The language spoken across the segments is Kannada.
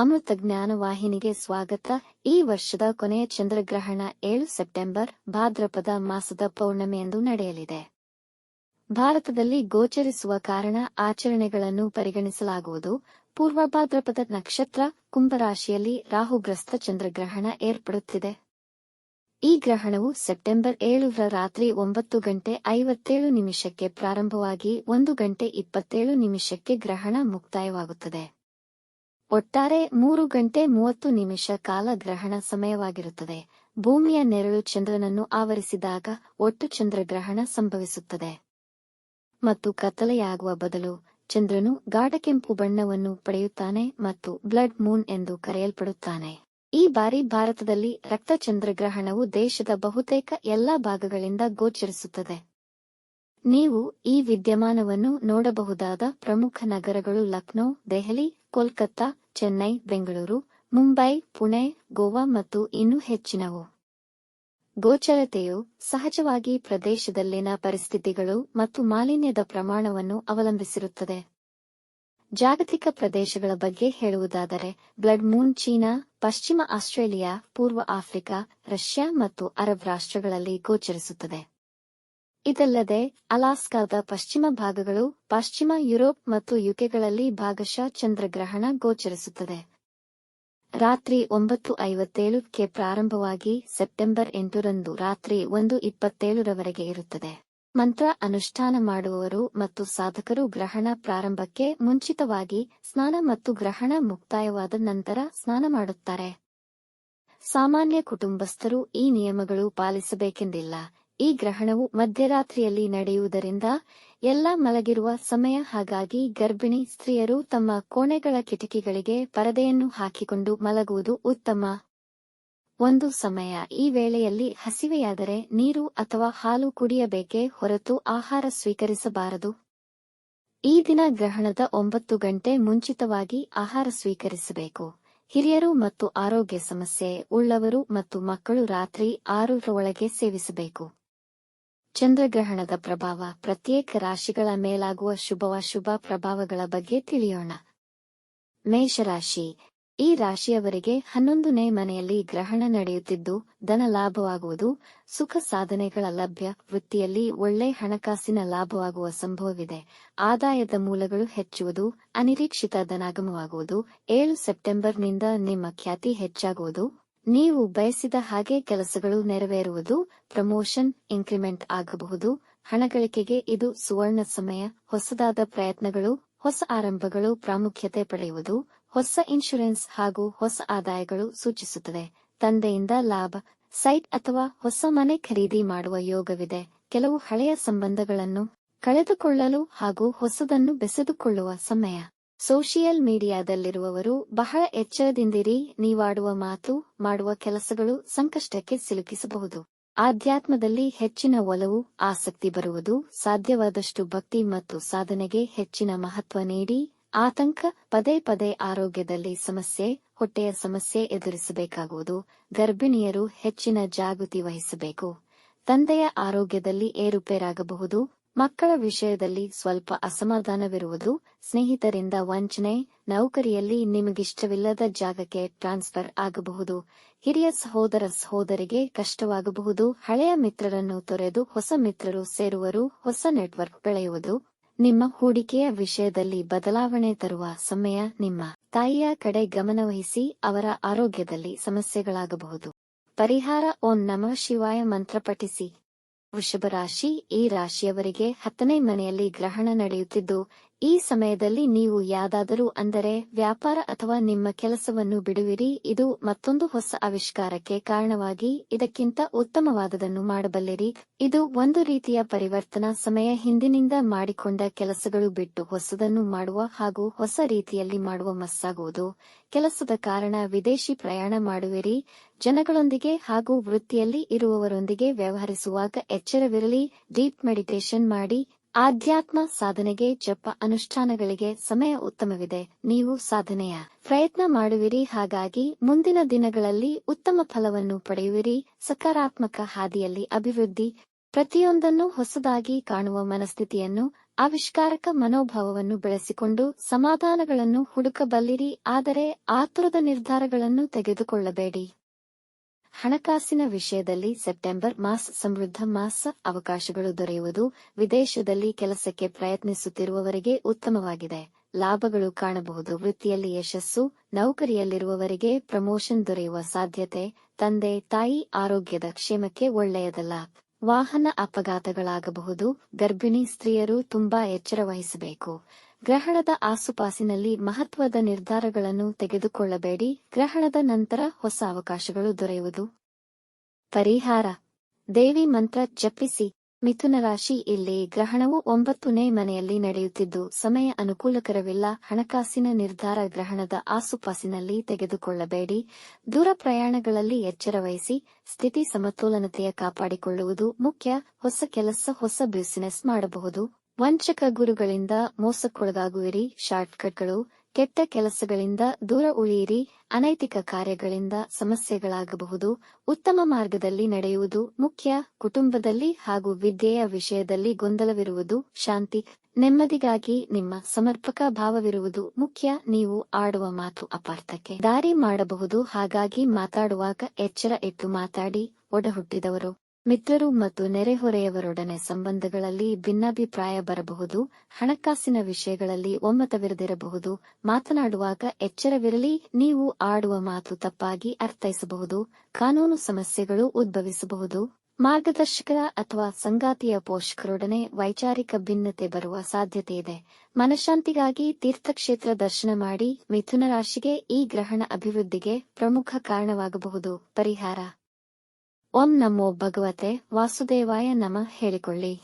ಅಮೃತ ಜ್ಞಾನ ವಾಹಿನಿಗೆ ಸ್ವಾಗತ. ಈ ವರ್ಷದ ಕೊನೆಯ ಚಂದ್ರಗ್ರಹಣ ಏಳು ಸೆಪ್ಟೆಂಬರ್, ಭಾದ್ರಪದ ಮಾಸದ ಪೌರ್ಣಮಿಯಂದು ನಡೆಯಲಿದೆ. ಭಾರತದಲ್ಲಿ ಗೋಚರಿಸುವ ಕಾರಣ ಆಚರಣೆಗಳನ್ನು ಪರಿಗಣಿಸಲಾಗುವುದು. ಪೂರ್ವ ಭಾದ್ರಪದ ನಕ್ಷತ್ರ, ಕುಂಭರಾಶಿಯಲ್ಲಿ ರಾಹುಗ್ರಸ್ತ ಚಂದ್ರಗ್ರಹಣ ಏರ್ಪಡುತ್ತಿದೆ. ಈ ಗ್ರಹಣವು ಸೆಪ್ಟೆಂಬರ್ ಏಳರ ರಾತ್ರಿ ಒಂಬತ್ತು ಗಂಟೆ ಐವತ್ತೇಳು ನಿಮಿಷಕ್ಕೆ ಪ್ರಾರಂಭವಾಗಿ ಒಂದು ಗಂಟೆ ಇಪ್ಪತ್ತೇಳು ನಿಮಿಷಕ್ಕೆ ಗ್ರಹಣ ಮುಕ್ತಾಯವಾಗುತ್ತದೆ. ಒಟ್ಟಾರೆ ಮೂರು ಗಂಟೆ ಮೂವತ್ತು ನಿಮಿಷ ಕಾಲ ಗ್ರಹಣ ಸಮಯವಾಗಿರುತ್ತದೆ. ಭೂಮಿಯ ನೆರಳು ಚಂದ್ರನನ್ನು ಆವರಿಸಿದಾಗ ಒಟ್ಟು ಚಂದ್ರಗ್ರಹಣ ಸಂಭವಿಸುತ್ತದೆ. ಮತ್ತು ಕತ್ತಲೆಯಾಗುವ ಬದಲು ಚಂದ್ರನು ಗಾಢಕೆಂಪು ಬಣ್ಣವನ್ನು ಪಡೆಯುತ್ತಾನೆ ಮತ್ತು ಬ್ಲಡ್ ಮೂನ್ ಎಂದು ಕರೆಯಲ್ಪಡುತ್ತಾನೆ. ಈ ಬಾರಿ ಭಾರತದಲ್ಲಿ ರಕ್ತ ಚಂದ್ರಗ್ರಹಣವು ದೇಶದ ಬಹುತೇಕ ಎಲ್ಲಾ ಭಾಗಗಳಿಂದ ಗೋಚರಿಸುತ್ತದೆ. ನೀವು ಈ ವಿದ್ಯಮಾನವನ್ನು ನೋಡಬಹುದಾದ ಪ್ರಮುಖ ನಗರಗಳು ಲಕ್ನೋ, ದೆಹಲಿ, ಕೋಲ್ಕತ್ತಾ ಚೆನ್ನೈ, ಬೆಂಗಳೂರು, ಮುಂಬೈ, ಪುಣೆ, ಗೋವಾ ಮತ್ತು ಇನ್ನೂ ಹೆಚ್ಚಿನವು. ಗೋಚರತೆಯು ಸಹಜವಾಗಿ ಪ್ರದೇಶದಲ್ಲಿನ ಪರಿಸ್ಥಿತಿಗಳು ಮತ್ತು ಮಾಲಿನ್ಯದ ಪ್ರಮಾಣವನ್ನು ಅವಲಂಬಿಸಿರುತ್ತದೆ. ಜಾಗತಿಕ ಪ್ರದೇಶಗಳ ಬಗ್ಗೆ ಹೇಳುವುದಾದರೆ, ಬ್ಲಡ್ ಮೂನ್ ಚೀನಾ, ಪಶ್ಚಿಮ ಆಸ್ಟ್ರೇಲಿಯಾ, ಪೂರ್ವ ಆಫ್ರಿಕಾ, ರಷ್ಯಾ ಮತ್ತು ಅರಬ್ ರಾಷ್ಟ್ರಗಳಲ್ಲಿ ಗೋಚರಿಸುತ್ತದೆ. ಇದಲ್ಲದೆ, ಅಲಾಸ್ಕಾದ ಪಶ್ಚಿಮ ಭಾಗಗಳು ಪಶ್ಚಿಮ ಯುರೋಪ್ ಮತ್ತು ಯುಕೆಗಳಲ್ಲಿ ಭಾಗಶಃ ಚಂದ್ರಗ್ರಹಣ ಗೋಚರಿಸುತ್ತದೆ. ರಾತ್ರಿ ಒಂಬತ್ತು ಐವತ್ತೇಳಕ್ಕೆ ಪ್ರಾರಂಭವಾಗಿ ಸೆಪ್ಟೆಂಬರ್ ಎಂಟರಂದು ರಾತ್ರಿ ಒಂದು ಇಪ್ಪತ್ತೇಳರವರೆಗೆ ಇರುತ್ತದೆ. ಮಂತ್ರ ಅನುಷ್ಠಾನ ಮಾಡುವವರು ಮತ್ತು ಸಾಧಕರು ಗ್ರಹಣ ಪ್ರಾರಂಭಕ್ಕೆ ಮುಂಚಿತವಾಗಿ ಸ್ನಾನ ಮತ್ತು ಗ್ರಹಣ ಮುಕ್ತಾಯವಾದ ನಂತರ ಸ್ನಾನ ಮಾಡುತ್ತಾರೆ. ಸಾಮಾನ್ಯ ಕುಟುಂಬಸ್ಥರು ಈ ನಿಯಮಗಳು ಪಾಲಿಸಬೇಕೆಂದಿಲ್ಲ. ಈ ಗ್ರಹಣವು ಮಧ್ಯರಾತ್ರಿಯಲ್ಲಿ ನಡೆಯುವುದರಿಂದ ಎಲ್ಲ ಮಲಗಿರುವ ಸಮಯ ಹಾಗಾಗಿ ಗರ್ಭಿಣಿ ಸ್ತ್ರೀಯರು ತಮ್ಮ ಕೋಣೆಗಳ ಕಿಟಕಿಗಳಿಗೆ ಪರದೆಯನ್ನು ಹಾಕಿಕೊಂಡು ಮಲಗುವುದು ಉತ್ತಮ. ಒಂದು ಸಮಯ. ಈ ವೇಳೆಯಲ್ಲಿ ಹಸಿವೆಯಾದರೆ ನೀರು ಅಥವಾ ಹಾಲು ಕುಡಿಯಬೇಕೇ ಹೊರತು ಆಹಾರ ಸ್ವೀಕರಿಸಬಾರದು. ಈ ದಿನ ಗ್ರಹಣದ ಒಂಬತ್ತು ಗಂಟೆ ಮುಂಚಿತವಾಗಿ ಆಹಾರ ಸ್ವೀಕರಿಸಬೇಕು. ಹಿರಿಯರು ಮತ್ತು ಆರೋಗ್ಯ ಸಮಸ್ಯೆ, ಉಳ್ಳವರು ಮತ್ತು ಮಕ್ಕಳು ರಾತ್ರಿ ಆರರ ಒಳಗೆ ಸೇವಿಸಬೇಕು. ಚಂದ್ರಗ್ರಹಣದ ಪ್ರಭಾವ ಪ್ರತ್ಯೇಕ ರಾಶಿಗಳ ಮೇಲಾಗುವ ಶುಭವ ಶುಭ ಪ್ರಭಾವಗಳ ಬಗ್ಗೆ ತಿಳಿಯೋಣ. ಮೇಷರಾಶಿ. ಈ ರಾಶಿಯವರಿಗೆ ಹನ್ನೊಂದನೇ ಮನೆಯಲ್ಲಿ ಗ್ರಹಣ ನಡೆಯುತ್ತಿದ್ದು, ಧನ ಲಾಭವಾಗುವುದು, ಸುಖ ಸಾಧನೆಗಳ ಲಭ್ಯ, ವೃತ್ತಿಯಲ್ಲಿ ಒಳ್ಳೆ ಹಣಕಾಸಿನ ಲಾಭವಾಗುವ ಸಂಭವವಿದೆ. ಆದಾಯದ ಮೂಲಗಳು ಹೆಚ್ಚುವುದು, ಅನಿರೀಕ್ಷಿತ ಧನಾಗಮವಾಗುವುದು, ಏಳು ಸೆಪ್ಟೆಂಬರ್ನಿಂದ ನಿಮ್ಮ ಖ್ಯಾತಿ ಹೆಚ್ಚಾಗುವುದು. ನೀವು ಬಯಸಿದ ಹಾಗೆ ಕೆಲಸಗಳು ನೆರವೇರುವುದು, ಪ್ರಮೋಷನ್, ಇನ್ಕ್ರಿಮೆಂಟ್ ಆಗಬಹುದು. ಹಣಗಳಿಕೆಗೆ ಇದು ಸುವರ್ಣ ಸಮಯ, ಹೊಸದಾದ ಪ್ರಯತ್ನಗಳು, ಹೊಸ ಆರಂಭಗಳು ಪ್ರಾಮುಖ್ಯತೆ ಪಡೆಯುವುದು, ಹೊಸ ಇನ್ಶೂರೆನ್ಸ್ ಹಾಗೂ ಹೊಸ ಆದಾಯಗಳು ಸೂಚಿಸುತ್ತದೆ. ತಂದೆಯಿಂದ ಲಾಭ, ಸೈಟ್ ಅಥವಾ ಹೊಸ ಮನೆ ಖರೀದಿ ಮಾಡುವ ಯೋಗವಿದೆ. ಕೆಲವು ಹಳೆಯ ಸಂಬಂಧಗಳನ್ನು ಕಳೆದುಕೊಳ್ಳಲು ಹಾಗೂ ಹೊಸದನ್ನು ಬೆಸೆದುಕೊಳ್ಳುವ ಸಮಯ. ಸೋಷಿಯಲ್ ಮೀಡಿಯಾದಲ್ಲಿರುವವರು, ಬಹಳ ಎಚ್ಚರದಿಂದಿರಿ, ನೀವಾಡುವ ಮಾತು, ಮಾಡುವ ಕೆಲಸಗಳು ಸಂಕಷ್ಟಕ್ಕೆ ಸಿಲುಕಿಸಬಹುದು. ಆಧ್ಯಾತ್ಮದಲ್ಲಿ ಹೆಚ್ಚಿನ ಒಲವು, ಆಸಕ್ತಿ ಬರುವುದು, ಸಾಧ್ಯವಾದಷ್ಟು ಭಕ್ತಿ ಮತ್ತು ಸಾಧನೆಗೆ ಹೆಚ್ಚಿನ ಮಹತ್ವ ನೀಡಿ, ಆತಂಕ, ಪದೇ ಪದೇ ಆರೋಗ್ಯದಲ್ಲಿ ಸಮಸ್ಯೆ, ಹೊಟ್ಟೆಯ ಸಮಸ್ಯೆ ಎದುರಿಸಬೇಕಾಗುವುದು, ಗರ್ಭಿಣಿಯರು ಹೆಚ್ಚಿನ ಜಾಗೃತಿ ವಹಿಸಬೇಕು. ತಂದೆಯ ಆರೋಗ್ಯದಲ್ಲಿ ಏರುಪೇರಾಗಬಹುದು ಮಕ್ಕಳ ವಿಷಯದಲ್ಲಿ ಸ್ವಲ್ಪ ಅಸಮಾಧಾನವಿರುವುದು. ಸ್ನೇಹಿತರಿಂದ ವಂಚನೆ, ನೌಕರಿಯಲ್ಲಿ ನಿಮಗಿಷ್ಟವಿಲ್ಲದ ಜಾಗಕ್ಕೆ ಟ್ರಾನ್ಸ್ಫರ್ ಆಗಬಹುದು. ಹಿರಿಯ ಸಹೋದರ ಸಹೋದರಿಗೆ ಕಷ್ಟವಾಗಬಹುದು. ಹಳೆಯ ಮಿತ್ರರನ್ನು ತೊರೆದು ಹೊಸ ಮಿತ್ರರು ಸೇರುವರು, ಹೊಸ ನೆಟ್ವರ್ಕ್ ಬೆಳೆಯುವುದು. ನಿಮ್ಮ ಹೂಡಿಕೆಯ ವಿಷಯದಲ್ಲಿ ಬದಲಾವಣೆ ತರುವ ಸಮಯ ನಿಮ್ಮ ತಾಯಿಯ ಕಡೆ ಗಮನವಹಿಸಿ ಅವರ ಆರೋಗ್ಯದಲ್ಲಿ ಸಮಸ್ಯೆಗಳಾಗಬಹುದು. ಪರಿಹಾರ ಓಂ ನಮಃ ಶಿವಾಯ ಮಂತ್ರ ಪಠಿಸಿ. ವೃಷಭ ರಾಶಿ ಈ ರಾಶಿಯವರಿಗೆ ಹತ್ತನೇ ಮನೆಯಲ್ಲಿ ಗ್ರಹಣ ನಡೆಯುತ್ತಿದ್ದು ಈ ಸಮಯದಲ್ಲಿ ನೀವು ಯಾದಾದರೂ ಅಂದರೆ ವ್ಯಾಪಾರ ಅಥವಾ ನಿಮ್ಮ ಕೆಲಸವನ್ನು ಬಿಡುವಿರಿ, ಇದು ಮತ್ತೊಂದು ಹೊಸ ಆವಿಷ್ಕಾರಕ್ಕೆ ಕಾರಣವಾಗಿ ಇದಕ್ಕಿಂತ ಉತ್ತಮವಾದದನ್ನು ಮಾಡಬಲ್ಲಿರಿ. ಇದು ಒಂದು ರೀತಿಯ ಪರಿವರ್ತನಾ ಸಮಯ ಹಿಂದಿನಿಂದ ಮಾಡಿಕೊಂಡ ಕೆಲಸಗಳು ಬಿಟ್ಟು ಹೊಸದನ್ನು ಮಾಡುವ ಹಾಗೂ ಹೊಸ ರೀತಿಯಲ್ಲಿ ಮಾಡುವ ಮಸ್ಸಾಗುವುದು. ಕೆಲಸದ ಕಾರಣ ವಿದೇಶಿ ಪ್ರಯಾಣ ಮಾಡುವಿರಿ. ಜನಗಳೊಂದಿಗೆ ಹಾಗೂ ವೃತ್ತಿಯಲ್ಲಿ ಇರುವವರೊಂದಿಗೆ ವ್ಯವಹರಿಸುವಾಗ ಎಚ್ಚರವಿರಲಿ, ಡೀಪ್ ಮೆಡಿಟೇಷನ್ ಮಾಡಿ ಆಧ್ಯಾತ್ಮ ಸಾಧನೆಗೆ ಜಪ ಅನುಷ್ಠಾನಗಳಿಗೆ ಸಮಯ ಉತ್ತಮವಿದೆ. ನೀವು ಸಾಧನೆಯ ಪ್ರಯತ್ನ ಮಾಡುವಿರಿ. ಹಾಗಾಗಿ ಮುಂದಿನ ದಿನಗಳಲ್ಲಿ ಉತ್ತಮ ಫಲವನ್ನು ಪಡೆಯುವಿರಿ. ಸಕಾರಾತ್ಮಕ ಹಾದಿಯಲ್ಲಿ ಅಭಿವೃದ್ಧಿ, ಪ್ರತಿಯೊಂದನ್ನು ಹೊಸದಾಗಿ ಕಾಣುವ ಮನಸ್ಥಿತಿಯನ್ನು, ಆವಿಷ್ಕಾರಕ ಮನೋಭಾವವನ್ನು ಬೆಳೆಸಿಕೊಂಡು ಸಮಾಧಾನಗಳನ್ನು ಹುಡುಕಬಲ್ಲಿರಿ. ಆದರೆ ಆತುರದ ನಿರ್ಧಾರಗಳನ್ನು ತೆಗೆದುಕೊಳ್ಳಬೇಡಿ. ಹಣಕಾಸಿನ ವಿಷಯದಲ್ಲಿ ಸೆಪ್ಟೆಂಬರ್ ಮಾಸ್ ಸಮೃದ್ಧ ಮಾಸ ಅವಕಾಶಗಳು ದೊರೆಯುವುದು ವಿದೇಶದಲ್ಲಿ ಕೆಲಸಕ್ಕೆ ಪ್ರಯತ್ನಿಸುತ್ತಿರುವವರಿಗೆ ಉತ್ತಮವಾಗಿದೆ. ಲಾಭಗಳು ಕಾಣಬಹುದು. ವೃತ್ತಿಯಲ್ಲಿ ಯಶಸ್ಸು, ನೌಕರಿಯಲ್ಲಿರುವವರಿಗೆ ಪ್ರಮೋಷನ್ ದೊರೆಯುವ ಸಾಧ್ಯತೆ, ತಂದೆ, ತಾಯಿ ಆರೋಗ್ಯದ ಕ್ಷೇಮಕ್ಕೆ ಒಳ್ಳೆಯದಲ್ಲ. ವಾಹನ ಅಪಘಾತಗಳಾಗಬಹುದು. ಗರ್ಭಿಣಿ ಸ್ತ್ರೀಯರು ತುಂಬಾ ಎಚ್ಚರ ವಹಿಸಬೇಕು. ಗ್ರಹಣದ ಆಸುಪಾಸಿನಲ್ಲಿ ಮಹತ್ವದ ನಿರ್ಧಾರಗಳನ್ನು ತೆಗೆದುಕೊಳ್ಳಬೇಡಿ. ಗ್ರಹಣದ ನಂತರ ಹೊಸ ಅವಕಾಶಗಳು ದೊರೆಯುವುದು. ಪರಿಹಾರ. ದೇವಿ ಮಂತ್ರ ಜಪಿಸಿ. ಮಿಥುನ ರಾಶಿ ಇಲ್ಲಿ ಗ್ರಹಣವು ಒಂಬತ್ತನೇ ಮನೆಯಲ್ಲಿ ನಡೆಯುತ್ತಿದ್ದು, ಸಮಯ ಅನುಕೂಲಕರವಿಲ್ಲ. ಹಣಕಾಸಿನ ನಿರ್ಧಾರ ಗ್ರಹಣದ ಆಸುಪಾಸಿನಲ್ಲಿ ತೆಗೆದುಕೊಳ್ಳಬೇಡಿ. ದೂರ ಪ್ರಯಾಣಗಳಲ್ಲಿ ಎಚ್ಚರ ವಹಿಸಿ. ಸ್ಥಿತಿ ಸಮತೋಲನತೆಯ ಕಾಪಾಡಿಕೊಳ್ಳುವುದು ಮುಖ್ಯ. ಹೊಸ ಕೆಲಸ, ಹೊಸ ಬ್ಯುಸಿನೆಸ್ ಮಾಡಬಹುದು. ವಂಚಕ ಗುರುಗಳಿಂದ ಮೋಸಕ್ಕೊಳಗಾಗುವಿರಿ, ಶಾರ್ಟ್ಕಟ್ಗಳು. ಕೆಟ್ಟ ಕೆಲಸಗಳಿಂದ ದೂರ ಉಳಿಯಿರಿ, ಅನೈತಿಕ ಕಾರ್ಯಗಳಿಂದ ಸಮಸ್ಯೆಗಳಾಗಬಹುದು. ಉತ್ತಮ ಮಾರ್ಗದಲ್ಲಿ ನಡೆಯುವುದು ಮುಖ್ಯ. ಕುಟುಂಬದಲ್ಲಿ ಹಾಗೂ ವಿದ್ಯೆಯ ವಿಷಯದಲ್ಲಿ ಗೊಂದಲವಿರುವುದು ಶಾಂತಿ. ನೆಮ್ಮದಿಗಾಗಿ ನಿಮ್ಮ ಸಮರ್ಪಕ ಭಾವವಿರುವುದು ಮುಖ್ಯ. ನೀವು ಆಡುವ ಮಾತು ಅಪಾರ್ಥಕ್ಕೆ ದಾರಿ ಮಾಡಬಹುದು. ಹಾಗಾಗಿ ಮಾತಾಡುವಾಗ ಎಚ್ಚರ ಇಟ್ಟು ಮಾತಾಡಿ. ಒಡಹುಟ್ಟಿದವರು. ಮಿತ್ರರು ಮತ್ತು ನೆರೆಹೊರೆಯವರೊಡನೆ ಸಂಬಂಧಗಳಲ್ಲಿ ಭಿನ್ನಾಭಿಪ್ರಾಯ ಬರಬಹುದು, ಹಣಕಾಸಿನ ವಿಷಯಗಳಲ್ಲಿ ಒಮ್ಮತವಿರದಿರಬಹುದು, ಮಾತನಾಡುವಾಗ ಎಚ್ಚರವಿರಲಿ, ನೀವು ಆಡುವ ಮಾತು ತಪ್ಪಾಗಿ ಅರ್ಥೈಸಬಹುದು, ಕಾನೂನು ಸಮಸ್ಯೆಗಳು ಉದ್ಭವಿಸಬಹುದು. ಮಾರ್ಗದರ್ಶಕರ ಅಥವಾ ಸಂಗಾತಿಯ ಪೋಷಕರೊಡನೆ ವೈಚಾರಿಕ ಭಿನ್ನತೆ ಬರುವ ಸಾಧ್ಯತೆಯಿದೆ ಮನಶಾಂತಿಗಾಗಿ ತೀರ್ಥಕ್ಷೇತ್ರ ದರ್ಶನ ಮಾಡಿ ಮಿಥುನ ರಾಶಿಗೆ ಈ ಗ್ರಹಣ ಅಭಿವೃದ್ಧಿಗೆ ಪ್ರಮುಖ ಕಾರಣವಾಗಬಹುದು. ಪರಿಹಾರ. ಓಂ ನಮೋ ಭಗವತೆ, ವಾಸುದೇವಾಯ ನಮ ಹೇಳಿಕೊಳ್ಳಿ.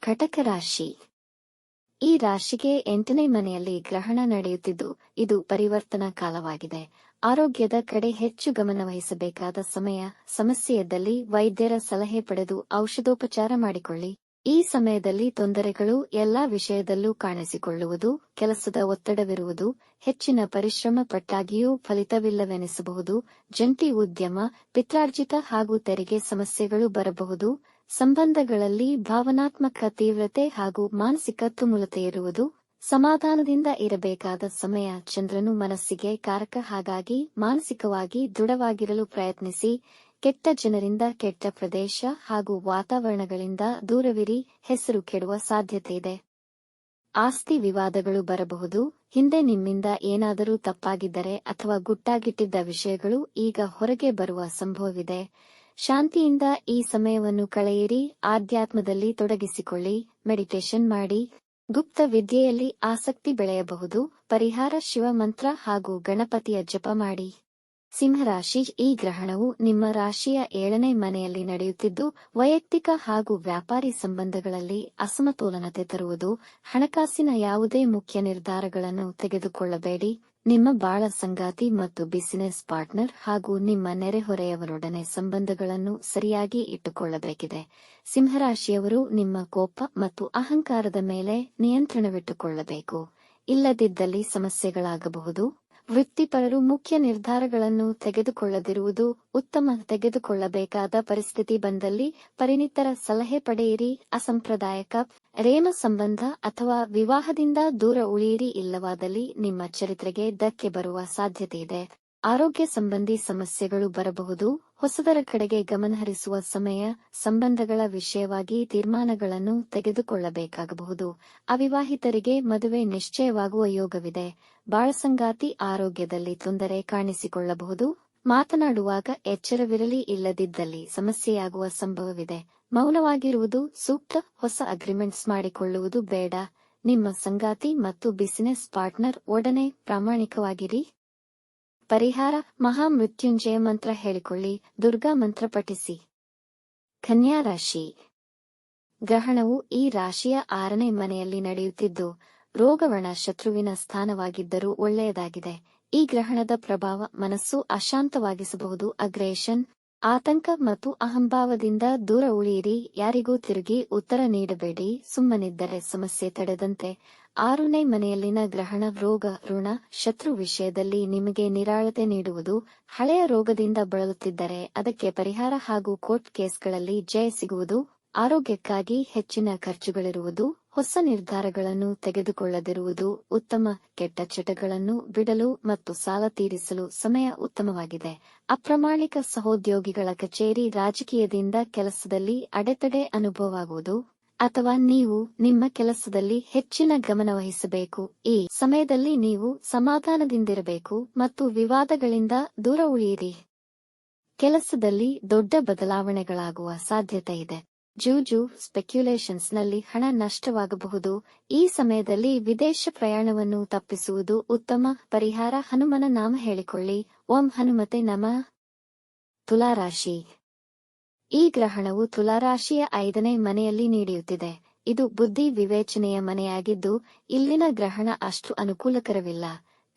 ಕಟಕ ರಾಶಿ. ಈ ರಾಶಿಗೆ ಎಂಟನೇ ಮನೆಯಲ್ಲಿ ಗ್ರಹಣ ನಡೆಯುತ್ತಿದ್ದು, ಇದು ಪರಿವರ್ತನಾ ಕಾಲವಾಗಿದೆ. ಆರೋಗ್ಯದ ಕಡೆ ಹೆಚ್ಚು ಗಮನವಹಿಸಬೇಕಾದ ಸಮಯ ಸಮಸ್ಯೆಯದಲ್ಲಿ ವೈದ್ಯರ ಸಲಹೆ ಪಡೆದು ಔಷಧೋಪಚಾರ ಮಾಡಿಕೊಳ್ಳಿ. ಈ ಸಮಯದಲ್ಲಿ ತೊಂದರೆಗಳು ಎಲ್ಲಾ ವಿಷಯದಲ್ಲೂ ಕಾಣಿಸಿಕೊಳ್ಳುವುದು, ಕೆಲಸದ ಒತ್ತಡವಿರುವುದು, ಹೆಚ್ಚಿನ ಪರಿಶ್ರಮ ಪಟ್ಟಾಗಿಯೂ ಫಲಿತವಿಲ್ಲವೆನಿಸಬಹುದು, ಜಂಟಿ ಉದ್ಯಮ, ಪಿತ್ರಾರ್ಜಿತ ಹಾಗೂ ತೆರಿಗೆ ಸಮಸ್ಯೆಗಳು ಬರಬಹುದು, ಸಂಬಂಧಗಳಲ್ಲಿ ಭಾವನಾತ್ಮಕ ತೀವ್ರತೆ ಹಾಗೂ ಮಾನಸಿಕ ತುಮುಲತೆ ಇರುವುದು ಸಮಾಧಾನದಿಂದ ಇರಬೇಕಾದ ಸಮಯ ಚಂದ್ರನು ಮನಸ್ಸಿಗೆ ಕಾರಕ ಹಾಗಾಗಿ ಮಾನಸಿಕವಾಗಿ ದೃಢವಾಗಿರಲು ಪ್ರಯತ್ನಿಸಿ ಕೆಟ್ಟ ಜನರಿಂದ ಕೆಟ್ಟ ಪ್ರದೇಶ ಹಾಗೂ ವಾತಾವರಣಗಳಿಂದ ದೂರವಿರಿ, ಹೆಸರು ಕೆಡುವ ಸಾಧ್ಯತೆ ಇದೆ. ಆಸ್ತಿ ವಿವಾದಗಳು ಬರಬಹುದು, ಹಿಂದೆ ನಿಮ್ಮಿಂದ ಏನಾದರೂ ತಪ್ಪಾಗಿದ್ದರೆ ಅಥವಾ ಗುಟ್ಟಾಗಿಟ್ಟಿದ್ದ ವಿಷಯಗಳು ಈಗ ಹೊರಗೆ ಬರುವ ಸಂಭವವಿದೆ. ಶಾಂತಿಯಿಂದ ಈ ಸಮಯವನ್ನು ಕಳೆಯಿರಿ, ಆಧ್ಯಾತ್ಮದಲ್ಲಿ ತೊಡಗಿಸಿಕೊಳ್ಳಿ, ಮೆಡಿಟೇಷನ್ ಮಾಡಿ, ಗುಪ್ತ ವಿದ್ಯೆಯಲ್ಲಿ ಆಸಕ್ತಿ ಬೆಳೆಯಬಹುದು, ಪರಿಹಾರ ಶಿವಮಂತ್ರ ಹಾಗೂ ಗಣಪತಿಯ ಜಪ ಮಾಡಿ. ಸಿಂಹರಾಶಿ ಈ ಗ್ರಹಣವು ನಿಮ್ಮ ರಾಶಿಯ ಏಳನೇ ಮನೆಯಲ್ಲಿ ನಡೆಯುತ್ತಿದ್ದು, ವೈಯಕ್ತಿಕ ಹಾಗೂ ವ್ಯಾಪಾರಿ ಸಂಬಂಧಗಳಲ್ಲಿ ಅಸಮತೋಲನತೆ ತರುವುದು, ಹಣಕಾಸಿನ ಯಾವುದೇ ಮುಖ್ಯ ನಿರ್ಧಾರಗಳನ್ನು ತೆಗೆದುಕೊಳ್ಳಬೇಡಿ. ನಿಮ್ಮ ಬಾಳ ಸಂಗಾತಿ ಮತ್ತು ಬಿಸಿನೆಸ್ ಪಾರ್ಟ್ನರ್ ಹಾಗೂ ನಿಮ್ಮ ನೆರೆಹೊರೆಯವರೊಡನೆ ಸಂಬಂಧಗಳನ್ನು ಸರಿಯಾಗಿ ಇಟ್ಟುಕೊಳ್ಳಬೇಕಿದೆ. ಸಿಂಹರಾಶಿಯವರು ನಿಮ್ಮ ಕೋಪ ಮತ್ತು ಅಹಂಕಾರದ ಮೇಲೆ ನಿಯಂತ್ರಣವಿಟ್ಟುಕೊಳ್ಳಬೇಕು. ಇಲ್ಲದಿದ್ದಲ್ಲಿ ಸಮಸ್ಯೆಗಳಾಗಬಹುದು. ವೃತ್ತಿಪರರು ಮುಖ್ಯ ನಿರ್ಧಾರಗಳನ್ನು ತೆಗೆದುಕೊಳ್ಳದಿರುವುದು ಉತ್ತಮ ತೆಗೆದುಕೊಳ್ಳಬೇಕಾದ ಪರಿಸ್ಥಿತಿ ಬಂದಲ್ಲಿ ಪರಿಣಿತರ ಸಲಹೆ ಪಡೆಯಿರಿ. ಅಸಂಪ್ರದಾಯಕ, ರೇಮ ಸಂಬಂಧ ಅಥವಾ ವಿವಾಹದಿಂದ ದೂರ ಉಳಿಯಿರಿ ಇಲ್ಲವಾದಲ್ಲಿ ನಿಮ್ಮ ಚರಿತ್ರೆಗೆ ಧಕ್ಕೆ ಬರುವ ಸಾಧ್ಯತೆಯಿದೆ ಆರೋಗ್ಯ ಸಂಬಂಧಿ ಸಮಸ್ಯೆಗಳು ಬರಬಹುದು. ಹೊಸದರ ಕಡೆಗೆ ಗಮನಹರಿಸುವ ಸಮಯ, ಸಂಬಂಧಗಳ ವಿಷಯವಾಗಿ ತೀರ್ಮಾನಗಳನ್ನು ತೆಗೆದುಕೊಳ್ಳಬೇಕಾಗಬಹುದು. ಅವಿವಾಹಿತರಿಗೆ ಮದುವೆ ನಿಶ್ಚಯವಾಗುವ ಯೋಗವಿದೆ. ಬಾಳಸಂಗಾತಿ ಆರೋಗ್ಯದಲ್ಲಿ ತೊಂದರೆ ಕಾಣಿಸಿಕೊಳ್ಳಬಹುದು. ಮಾತನಾಡುವಾಗ ಎಚ್ಚರವಿರಲಿ ಇಲ್ಲದಿದ್ದಲ್ಲಿ ಸಮಸ್ಯೆಯಾಗುವ ಸಂಭವವಿದೆ. ಮೌನವಾಗಿರುವುದು ಸೂಕ್ತ. ಹೊಸ ಅಗ್ರಿಮೆಂಟ್ಸ್ ಮಾಡಿಕೊಳ್ಳುವುದು ಬೇಡ. ನಿಮ್ಮ ಸಂಗಾತಿ ಮತ್ತು ಬಿಸಿನೆಸ್ ಪಾರ್ಟ್ನರ್ ಒಡನೆ ಪ್ರಾಮಾಣಿಕವಾಗಿರಿ. ಪರಿಹಾರ ಮಹಾಮೃತ್ಯುಂಜಯ ಮಂತ್ರ ಹೇಳಿಕೊಳ್ಳಿ, ದುರ್ಗಾ ಮಂತ್ರ ಪಠಿಸಿ. ಕನ್ಯಾ ರಾಶಿ. ಗ್ರಹಣವು ಈ ರಾಶಿಯ ಆರನೇ ಮನೆಯಲ್ಲಿ ನಡೆಯುತ್ತಿದ್ದು, ರೋಗವಣ ಶತ್ರುವಿನ ಸ್ಥಾನವಾಗಿದ್ದರೂ ಒಳ್ಳೆಯದಾಗಿದೆ. ಈ ಗ್ರಹಣದ ಪ್ರಭಾವ ಮನಸ್ಸು ಅಶಾಂತವಾಗಿಸಬಹುದು, ಅಗ್ರೇಷನ್ ಆತಂಕ ಮತ್ತು ಅಹಂಭಾವದಿಂದ ದೂರ ಉಳಿಯಿರಿ, ಯಾರಿಗೂ ತಿರುಗಿ ಉತ್ತರ ನೀಡಬೇಡಿ, ಸುಮ್ಮನಿದ್ದರೆ ಸಮಸ್ಯೆ ತಡೆದಂತೆ. ಆರನೇ ಮನೆಯಲ್ಲಿನ ಗ್ರಹಣ, ರೋಗ, ಋಣ, ಶತ್ರು ವಿಷಯದಲ್ಲಿ ನಿಮಗೆ ನಿರಾಳತೆ ನೀಡುವುದು. ಹಳೆಯ ರೋಗದಿಂದ ಬಳಲುತ್ತಿದ್ದರೆ ಅದಕ್ಕೆ ಪರಿಹಾರ ಹಾಗೂ ಕೋರ್ಟ್ ಕೇಸ್ಗಳಲ್ಲಿ ಜಯ ಸಿಗುವುದು. ಆರೋಗ್ಯಕ್ಕಾಗಿ ಹೆಚ್ಚಿನ ಖರ್ಚುಗಳಿರುವುದು. ಹೊಸ ನಿರ್ಧಾರಗಳನ್ನು ತೆಗೆದುಕೊಳ್ಳದಿರುವುದು ಉತ್ತಮ, ಕೆಟ್ಟ ಚಟಗಳನ್ನು ಬಿಡಲು ಮತ್ತು ಸಾಲ ತೀರಿಸಲು ಸಮಯ ಉತ್ತಮವಾಗಿದೆ. ಅಪ್ರಾಮಾಣಿಕ ಸಹೋದ್ಯೋಗಿಗಳ ಕಚೇರಿ ರಾಜಕೀಯದಿಂದ ಕೆಲಸದಲ್ಲಿ ಅಡೆತಡೆ ಅನುಭವವಾಗುವುದು ಅಥವಾ ನೀವು ನಿಮ್ಮ ಕೆಲಸದಲ್ಲಿ ಹೆಚ್ಚಿನ ಗಮನವಹಿಸಬೇಕು ಈ ಸಮಯದಲ್ಲಿ ನೀವು ಸಮಾಧಾನದಿಂದಿರಬೇಕು ಮತ್ತು ವಿವಾದಗಳಿಂದ ದೂರ ಉಳಿಯಿರಿ. ಕೆಲಸದಲ್ಲಿ ದೊಡ್ಡ ಬದಲಾವಣೆಗಳಾಗುವ ಸಾಧ್ಯತೆ ಇದೆ. ಜೂಜು ಸ್ಪೆಕ್ಯುಲೇಷನ್ಸ್ನಲ್ಲಿ ಹಣ ನಷ್ಟವಾಗಬಹುದು. ಈ ಸಮಯದಲ್ಲಿ ವಿದೇಶ ಪ್ರಯಾಣವನ್ನು ತಪ್ಪಿಸುವುದು ಉತ್ತಮ ಪರಿಹಾರ. ಹನುಮನ ನಾಮ ಹೇಳಿಕೊಳ್ಳಿ. ಓಂ ಹನುಮತೆ ನಮ. ತುಲಾರಾಶಿ. ಈ ಗ್ರಹಣವು ತುಲಾರಾಶಿಯ ಐದನೇ ಮನೆಯಲ್ಲಿ ನೀಡಿಯುತ್ತಿದೆ. ಇದು ಬುದ್ಧಿ ವಿವೇಚನೆಯ ಮನೆಯಾಗಿದ್ದು, ಇಲ್ಲಿನ ಗ್ರಹಣ ಅಷ್ಟು ಅನುಕೂಲಕರವಿಲ್ಲ.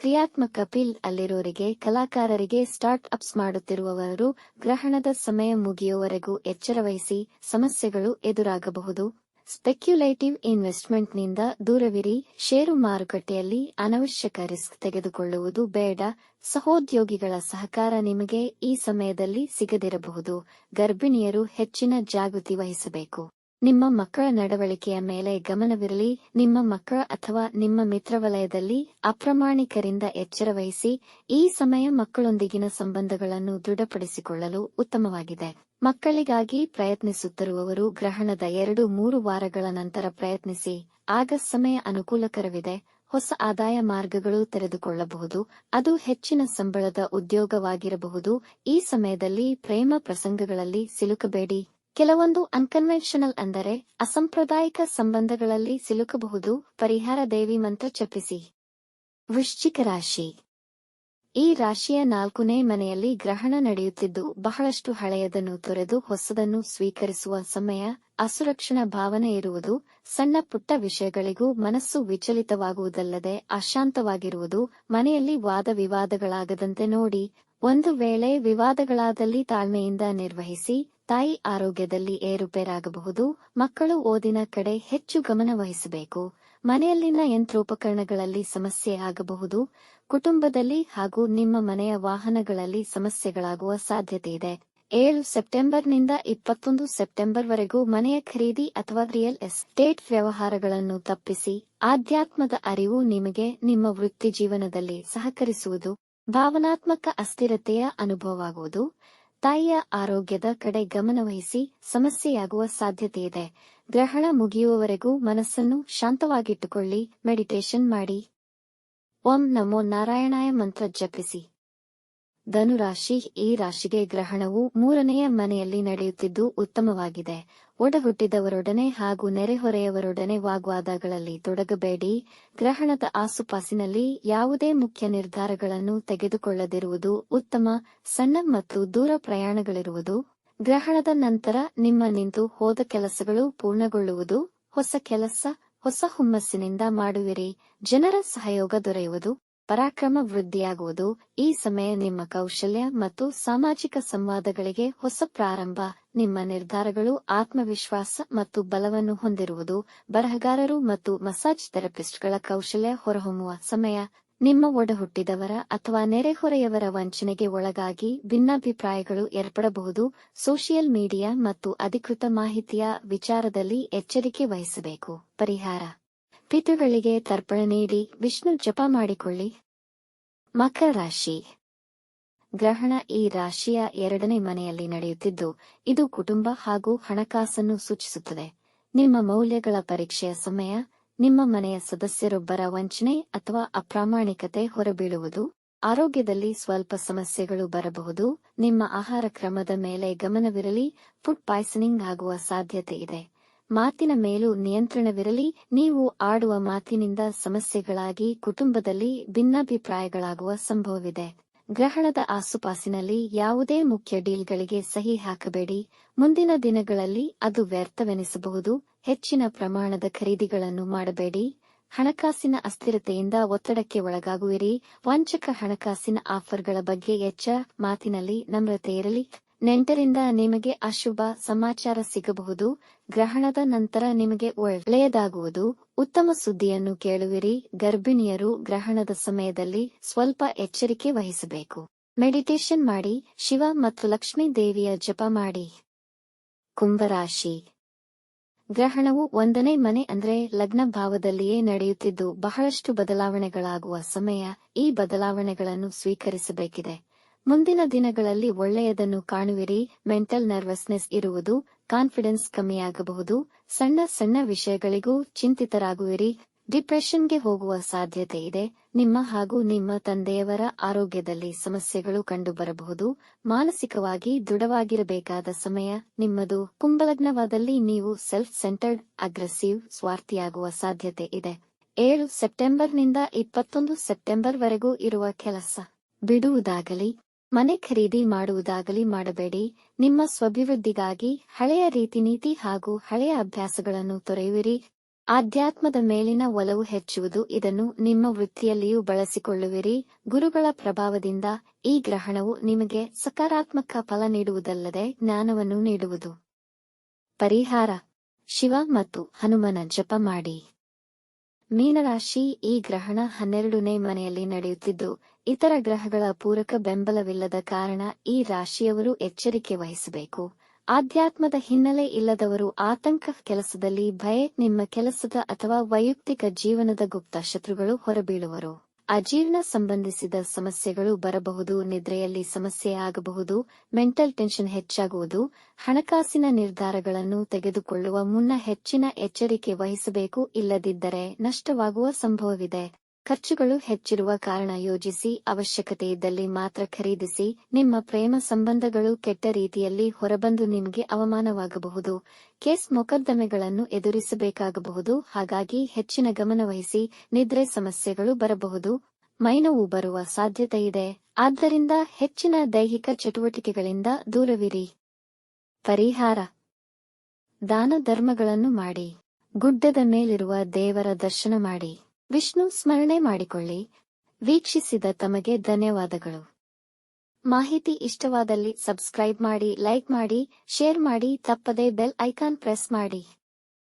ಕ್ರಿಯಾತ್ಮಕ ಪಿಲ್ ಅಲ್ಲಿರೋರಿಗೆ, ಕಲಾಕಾರರಿಗೆ ಸ್ಟಾರ್ಟ್ ಅಪ್ಸ್ ಮಾಡುತ್ತಿರುವವರು, ಗ್ರಹಣದ ಸಮಯ ಮುಗಿಯುವವರೆಗೂ ಎಚ್ಚರವಹಿಸಿ ಸಮಸ್ಯೆಗಳು ಎದುರಾಗಬಹುದು. ಸ್ಪೆಕ್ಯುಲೇಟಿವ್ ಇನ್ವೆಸ್ಟ್ಮೆಂಟ್ನಿಂದ ದೂರವಿರಿ, ಷೇರು ಮಾರುಕಟ್ಟೆಯಲ್ಲಿ ಅನವಶ್ಯಕ ರಿಸ್ಕ್ ತೆಗೆದುಕೊಳ್ಳುವುದು ಬೇಡ. ಸಹೋದ್ಯೋಗಿಗಳ ಸಹಕಾರ ನಿಮಗೆ ಈ ಸಮಯದಲ್ಲಿ ಸಿಗದಿರಬಹುದು. ಗರ್ಭಿಣಿಯರು ಹೆಚ್ಚಿನ ಜಾಗೃತಿ ವಹಿಸಬೇಕು. ನಿಮ್ಮ ಮಕ್ಕಳ ನಡವಳಿಕೆಯ ಮೇಲೆ ಗಮನವಿರಲಿ, ನಿಮ್ಮ ಮಕ್ಕಳ ಅಥವಾ ನಿಮ್ಮ ಮಿತ್ರವಲಯದಲ್ಲಿ ಅಪ್ರಾಮಾಣಿಕರಿಂದ ಎಚ್ಚರವಹಿಸಿ ಈ ಸಮಯ ಮಕ್ಕಳೊಂದಿಗಿನ ಸಂಬಂಧಗಳನ್ನು ದೃಢಪಡಿಸಿಕೊಳ್ಳಲು ಉತ್ತಮವಾಗಿದೆ. ಮಕ್ಕಳಿಗಾಗಿ ಪ್ರಯತ್ನಿಸುತ್ತಿರುವವರು ಗ್ರಹಣದ ಎರಡು ಮೂರು ವಾರಗಳ ನಂತರ ಪ್ರಯತ್ನಿಸಿ, ಆಗ ಸಮಯ ಅನುಕೂಲಕರವಿದೆ, ಹೊಸ ಆದಾಯ ಮಾರ್ಗಗಳು ತೆರೆದುಕೊಳ್ಳಬಹುದು, ಅದು ಹೆಚ್ಚಿನ ಸಂಬಳದ ಉದ್ಯೋಗವಾಗಿರಬಹುದು, ಈ ಸಮಯದಲ್ಲಿ ಪ್ರೇಮ ಪ್ರಸಂಗಗಳಲ್ಲಿ ಸಿಲುಕಬೇಡಿ. ಕೆಲವೊಂದು ಅನ್ಕನ್ವೆನ್ಷನಲ್ ಅಂದರೆ ಅಸಂಪ್ರದಾಯಿಕ ಸಂಬಂಧಗಳಲ್ಲಿ ಸಿಲುಕಬಹುದು. ಪರಿಹಾರ ದೇವಿ ಮಂತ್ರ ಜಪಿಸಿ. ವೃಶ್ಚಿಕ ರಾಶಿ. ಈ ರಾಶಿಯ ನಾಲ್ಕನೇ ಮನೆಯಲ್ಲಿ ಗ್ರಹಣ ನಡೆಯುತ್ತಿದ್ದು ಬಹಳಷ್ಟು ಹಳೆಯದನ್ನು ತೊರೆದು ಹೊಸದನ್ನು ಸ್ವೀಕರಿಸುವ ಸಮಯ, ಅಸುರಕ್ಷಣಾ ಭಾವನೆ ಇರುವುದು, ಸಣ್ಣ ಪುಟ್ಟ ವಿಷಯಗಳಿಗೂ ಮನಸ್ಸು ವಿಚಲಿತವಾಗುವುದಲ್ಲದೆ ಅಶಾಂತವಾಗಿರುವುದು, ಮನೆಯಲ್ಲಿ ವಾದ ವಿವಾದಗಳಾಗದಂತೆ ನೋಡಿ, ಒಂದು ವೇಳೆ ವಿವಾದಗಳಾದಲ್ಲಿ ತಾಳ್ಮೆಯಿಂದ ನಿರ್ವಹಿಸಿ ತಾಯಿ ಆರೋಗ್ಯದಲ್ಲಿ ಏರುಪೇರಾಗಬಹುದು, ಮಕ್ಕಳು ಓದಿನ ಕಡೆ ಹೆಚ್ಚು ಗಮನ ವಹಿಸಬೇಕು, ಮನೆಯಲ್ಲಿನ ಯಂತ್ರೋಪಕರಣಗಳಲ್ಲಿ ಸಮಸ್ಯೆ ಆಗಬಹುದು, ಕುಟುಂಬದಲ್ಲಿ ಹಾಗೂ ನಿಮ್ಮ ಮನೆಯ ವಾಹನಗಳಲ್ಲಿ ಸಮಸ್ಯೆಗಳಾಗುವ ಸಾಧ್ಯತೆಯಿದೆ ಏಳು ಸೆಪ್ಟೆಂಬರ್ನಿಂದ ಇಪ್ಪತ್ತೊಂದು ಸೆಪ್ಟೆಂಬರ್ವರೆಗೂ ಮನೆಯ ಖರೀದಿ ಅಥವಾ ರಿಯಲ್ ಎಸ್ಟೇಟ್ ವ್ಯವಹಾರಗಳನ್ನು ತಪ್ಪಿಸಿ, ಆಧ್ಯಾತ್ಮದ ಅರಿವು ನಿಮಗೆ ನಿಮ್ಮ ವೃತ್ತಿ ಜೀವನದಲ್ಲಿ ಸಹಕರಿಸುವುದು, ಭಾವನಾತ್ಮಕ ಅಸ್ಥಿರತೆಯ ಅನುಭವವಾಗುವುದು ತಾಯಿಯ ಆರೋಗ್ಯದ ಕಡೆ ಗಮನವಹಿಸಿ ಸಮಸ್ಯೆಯಾಗುವ ಸಾಧ್ಯತೆಯಿದೆ. ಗ್ರಹಣ ಮುಗಿಯುವವರೆಗೂ ಮನಸ್ಸನ್ನು ಶಾಂತವಾಗಿಟ್ಟುಕೊಳ್ಳಿ. ಮೆಡಿಟೇಷನ್ ಮಾಡಿ. ಓಂ ನಮೋ ನಾರಾಯಣಾಯ ಮಂತ್ರ ಜಪಿಸಿ. ಧನುರಾಶಿ ಈ ರಾಶಿಗೆ ಗ್ರಹಣವು ಮೂರನೆಯ ಮನೆಯಲ್ಲಿ ನಡೆಯುತ್ತಿದ್ದು ಉತ್ತಮವಾಗಿದೆ. ಒಡಹುಟ್ಟಿದವರೊಡನೆ ಹಾಗೂ ನೆರೆಹೊರೆಯವರೊಡನೆ ವಾಗ್ವಾದಗಳಲ್ಲಿ ತೊಡಗಬೇಡಿ. ಗ್ರಹಣದ ಆಸುಪಾಸಿನಲ್ಲಿ ಯಾವುದೇ ಮುಖ್ಯ ನಿರ್ಧಾರಗಳನ್ನು ತೆಗೆದುಕೊಳ್ಳದಿರುವುದು ಉತ್ತಮ, ಸಣ್ಣ ಮತ್ತು ದೂರ ಪ್ರಯಾಣಗಳಿರುವುದು. ಗ್ರಹಣದ ನಂತರ ನಿಮ್ಮ ನಿಂತು ಹೋದ ಕೆಲಸಗಳು ಪೂರ್ಣಗೊಳ್ಳುವುದು. ಹೊಸ ಕೆಲಸ, ಹೊಸ ಹುಮ್ಮಸ್ಸಿನಿಂದ ಮಾಡುವಿರಿ. ಜನರ ಸಹಯೋಗ ದೊರೆಯುವುದು. ಪರಾಕ್ರಮ ವೃದ್ಧಿಯಾಗುವುದು ಈ ಸಮಯ ನಿಮ್ಮ ಕೌಶಲ್ಯ ಮತ್ತು ಸಾಮಾಜಿಕ ಸಂವಾದಗಳಿಗೆ ಹೊಸ ಪ್ರಾರಂಭ. ನಿಮ್ಮ ನಿರ್ಧಾರಗಳು ಆತ್ಮವಿಶ್ವಾಸ ಮತ್ತು ಬಲವನ್ನು ಹೊಂದಿರುವುದು ಬರಹಗಾರರು ಮತ್ತು ಮಸಾಜ್ ಥೆರಪಿಸ್ಟ್ಗಳ ಕೌಶಲ್ಯ ಹೊರಹೊಮ್ಮುವ ಸಮಯ. ನಿಮ್ಮ ಒಡಹುಟ್ಟಿದವರ ಅಥವಾ ನೆರೆಹೊರೆಯವರ ವಂಚನೆಗೆ ಒಳಗಾಗಿ ಭಿನ್ನಾಭಿಪ್ರಾಯಗಳು ಏರ್ಪಡಬಹುದು. ಸೋಷಿಯಲ್ ಮೀಡಿಯಾ ಮತ್ತು ಅಧಿಕೃತ ಮಾಹಿತಿಯ ವಿಚಾರದಲ್ಲಿ ಎಚ್ಚರಿಕೆ ವಹಿಸಬೇಕು. ಪರಿಹಾರ. ಪಿತೃಗಳಿಗೆ ತರ್ಪಣ ನೀಡಿ, ವಿಷ್ಣು ಜಪ ಮಾಡಿಕೊಳ್ಳಿ. ಮಕರ ರಾಶಿ. ಗ್ರಹಣ ಈ ರಾಶಿಯ ಎರಡನೇ ಮನೆಯಲ್ಲಿ ನಡೆಯುತ್ತಿದ್ದು, ಇದು ಕುಟುಂಬ ಹಾಗೂ ಹಣಕಾಸನ್ನು ಸೂಚಿಸುತ್ತದೆ. ನಿಮ್ಮ ಮೌಲ್ಯಗಳ ಪರೀಕ್ಷೆಯ ಸಮಯ, ನಿಮ್ಮ ಮನೆಯ ಸದಸ್ಯರೊಬ್ಬರ ವಂಚನೆ ಅಥವಾ ಅಪ್ರಾಮಾಣಿಕತೆ ಹೊರಬೀಳುವುದು, ಆರೋಗ್ಯದಲ್ಲಿ ಸ್ವಲ್ಪ ಸಮಸ್ಯೆಗಳು ಬರಬಹುದು, ನಿಮ್ಮ ಆಹಾರ ಕ್ರಮದ ಮೇಲೆ ಗಮನವಿರಲಿ, ಫುಡ್ ಪಾಯ್ಸನಿಂಗ್ ಆಗುವ ಸಾಧ್ಯತೆ ಇದೆ. ಮಾತಿನ ಮೇಲೂ ನಿಯಂತ್ರಣವಿರಲಿ, ನೀವು ಆಡುವ ಮಾತಿನಿಂದ ಸಮಸ್ಯೆಗಳಾಗಿ ಕುಟುಂಬದಲ್ಲಿ ಭಿನ್ನಾಭಿಪ್ರಾಯಗಳಾಗುವ ಸಂಭವವಿದೆ. ಗ್ರಹಣದ ಆಸುಪಾಸಿನಲ್ಲಿ ಯಾವುದೇ ಮುಖ್ಯ ಡೀಲ್ಗಳಿಗೆ ಸಹಿ ಹಾಕಬೇಡಿ. ಮುಂದಿನ ದಿನಗಳಲ್ಲಿ ಅದು ವ್ಯರ್ಥವೆನಿಸಬಹುದು. ಹೆಚ್ಚಿನ ಪ್ರಮಾಣದ ಖರೀದಿಗಳನ್ನು ಮಾಡಬೇಡಿ. ಹಣಕಾಸಿನ ಅಸ್ಥಿರತೆಯಿಂದ ಒತ್ತಡಕ್ಕೆ ಒಳಗಾಗುವಿರಿ. ವಂಚಕ ಹಣಕಾಸಿನ ಆಫರ್ಗಳ ಬಗ್ಗೆ ಎಚ್ಚ ಮಾತಿನಲ್ಲಿ ನಮ್ರತೆ ಇರಲಿ. ನೆಂಟರಿಂದ ನಿಮಗೆ ಅಶುಭ ಸಮಾಚಾರ ಸಿಗಬಹುದು, ಗ್ರಹಣದ ನಂತರ ನಿಮಗೆ ಒಳ್ಳೆಯದಾಗುವುದು. ಉತ್ತಮ ಸುದ್ದಿಯನ್ನು ಕೇಳುವಿರಿ. ಗರ್ಭಿಣಿಯರು ಗ್ರಹಣದ ಸಮಯದಲ್ಲಿ ಸ್ವಲ್ಪ ಎಚ್ಚರಿಕೆ ವಹಿಸಬೇಕು. ಮೆಡಿಟೇಷನ್ ಮಾಡಿ. ಶಿವ ಮತ್ತು ಲಕ್ಷ್ಮೀ ದೇವಿಯ ಜಪ ಮಾಡಿ. ಕುಂಭರಾಶಿ. ಗ್ರಹಣವು ಒಂದನೇ ಮನೆ ಅಂದ್ರೆ ಲಗ್ನ ಭಾವದಲ್ಲಿಯೇ ನಡೆಯುತ್ತಿದ್ದು, ಬಹಳಷ್ಟು ಬದಲಾವಣೆಗಳಾಗುವ ಸಮಯ ಈ ಬದಲಾವಣೆಗಳನ್ನು ಸ್ವೀಕರಿಸಬೇಕಿದೆ. ಮುಂದಿನ ದಿನಗಳಲ್ಲಿ ಒಳ್ಳೆಯದನ್ನು ಕಾಣುವಿರಿ ಮೆಂಟಲ್ ನರ್ವಸ್ನೆಸ್ ಇರುವುದು ಕಾನ್ಫಿಡೆನ್ಸ್ ಕಮ್ಮಿಯಾಗಬಹುದು, ಸಣ್ಣ ಸಣ್ಣ ವಿಷಯಗಳಿಗೂ ಚಿಂತಿತರಾಗುವಿರಿ, ಡಿಪ್ರೆಷನ್ಗೆ ಹೋಗುವ ಸಾಧ್ಯತೆ ಇದೆ, ನಿಮ್ಮ ಹಾಗೂ ನಿಮ್ಮ ತಂದೆಯವರ ಆರೋಗ್ಯದಲ್ಲಿ ಸಮಸ್ಯೆಗಳು ಕಂಡುಬರಬಹುದು, ಮಾನಸಿಕವಾಗಿ ದೃಢವಾಗಿರಬೇಕಾದ ಸಮಯ ನಿಮ್ಮದು, ಕುಂಭಲಗ್ನವಾದಲ್ಲಿ ನೀವು ಸೆಲ್ಫ್ ಸೆಂಟರ್ಡ್ ಅಗ್ರೆಸಿವ್ ಸ್ವಾರ್ಥಿಯಾಗುವ ಸಾಧ್ಯತೆ ಇದೆ, ಏಳು ಸೆಪ್ಟೆಂಬರ್ನಿಂದ ಇಪ್ಪತ್ತೊಂದು ಸೆಪ್ಟೆಂಬರ್ವರೆಗೂ ಇರುವ ಕೆಲಸ, ಬಿಡುವುದಾಗಲಿ ಮನೆ ಖರೀದಿ ಮಾಡುವುದಾಗಲಿ ಮಾಡಬೇಡಿ. ನಿಮ್ಮ ಸ್ವಭಿವೃದ್ಧಿಗಾಗಿ ಹಳೆಯ ರೀತಿನೀತಿ ಹಾಗೂ ಹಳೆಯ ಅಭ್ಯಾಸಗಳನ್ನು ತೊರೆಯುವಿರಿ ಆಧ್ಯಾತ್ಮದ ಮೇಲಿನ ಒಲವು ಹೆಚ್ಚುವುದು, ಇದನ್ನು ನಿಮ್ಮ ವೃತ್ತಿಯಲ್ಲಿಯೂ ಬಳಸಿಕೊಳ್ಳುವಿರಿ. ಗುರುಗಳ ಪ್ರಭಾವದಿಂದ ಈ ಗ್ರಹಣವು ನಿಮಗೆ ಸಕಾರಾತ್ಮಕ ಫಲ ನೀಡುವುದಲ್ಲದೆ ಜ್ಞಾನವನ್ನು ನೀಡುವುದು. ಪರಿಹಾರ. ಶಿವ ಮತ್ತು ಹನುಮನ ಜಪ ಮಾಡಿ. ಮೀನರಾಶಿ ಈ ಗ್ರಹಣ ಹನ್ನೆರಡನೇ ಮನೆಯಲ್ಲಿ ನಡೆಯುತ್ತಿದ್ದು ಇತರ ಗ್ರಹಗಳ ಪೂರಕ ಬೆಂಬಲವಿಲ್ಲದ ಕಾರಣ ಈ ರಾಶಿಯವರು ಎಚ್ಚರಿಕೆ ವಹಿಸಬೇಕು. ಆಧ್ಯಾತ್ಮದ ಹಿನ್ನೆಲೆ ಇಲ್ಲದವರು ಆತಂಕ ಕೆಲಸದಲ್ಲಿ ಭಯ, ನಿಮ್ಮ ಕೆಲಸದ ಅಥವಾ ವೈಯಕ್ತಿಕ ಜೀವನದ ಗುಪ್ತ ಶತ್ರುಗಳು ಹೊರಬೀಳುವರು. ಅಜೀರ್ಣ ಸಂಬಂಧಿಸಿದ ಸಮಸ್ಯೆಗಳು ಬರಬಹುದು, ನಿದ್ರೆಯಲ್ಲಿ ಸಮಸ್ಯೆ ಆಗಬಹುದು, ಮೆಂಟಲ್ ಟೆನ್ಷನ್ ಹೆಚ್ಚಾಗುವುದು, ಹಣಕಾಸಿನ ನಿರ್ಧಾರಗಳನ್ನು ತೆಗೆದುಕೊಳ್ಳುವ ಮುನ್ನ ಹೆಚ್ಚಿನ ಎಚ್ಚರಿಕೆ ವಹಿಸಬೇಕು, ಇಲ್ಲದಿದ್ದರೆ ನಷ್ಟವಾಗುವ ಸಂಭವವಿದೆ. ಖರ್ಚುಗಳು ಹೆಚ್ಚಿರುವ ಕಾರಣ ಯೋಜಿಸಿ ಅವಶ್ಯಕತೆ ಇದ್ದಲ್ಲಿ ಮಾತ್ರ ಖರೀದಿಸಿ, ನಿಮ್ಮ ಪ್ರೇಮ ಸಂಬಂಧಗಳು ಕೆಟ್ಟ ರೀತಿಯಲ್ಲಿ ಹೊರಬಂದು ನಿಮಗೆ ಅವಮಾನವಾಗಬಹುದು. ಕೇಸ್ ಮೊಕದ್ದಮೆಗಳನ್ನು ಎದುರಿಸಬೇಕಾಗಬಹುದು. ಹಾಗಾಗಿ ಹೆಚ್ಚಿನ ಗಮನವಹಿಸಿ ನಿದ್ರೆ ಸಮಸ್ಯೆಗಳು ಬರಬಹುದು. ಮೈನವು ಬರುವ ಸಾಧ್ಯತೆ ಇದೆ. ಆದ್ದರಿಂದ ಹೆಚ್ಚಿನ ದೈಹಿಕ ಚಟುವಟಿಕೆಗಳಿಂದ ದೂರವಿರಿ. ಪರಿಹಾರ. ದಾನ ಧರ್ಮಗಳನ್ನು ಮಾಡಿ. ಗುಡ್ಡದ ಮೇಲಿರುವ ದೇವರ ದರ್ಶನ ಮಾಡಿ. ವಿಷ್ಣು ಸ್ಮರಣೆ ಮಾಡಿಕೊಳ್ಳಿ. ವೀಕ್ಷಿಸಿದ ತಮಗೆ ಧನ್ಯವಾದಗಳು. ಮಾಹಿತಿ ಇಷ್ಟವಾದಲ್ಲಿ ಸಬ್ಸ್ಕ್ರೈಬ್ ಮಾಡಿ, ಲೈಕ್ ಮಾಡಿ, ಶೇರ್ ಮಾಡಿ, ತಪ್ಪದೇ ಬೆಲ್ ಐಕಾನ್ ಪ್ರೆಸ್ ಮಾಡಿ.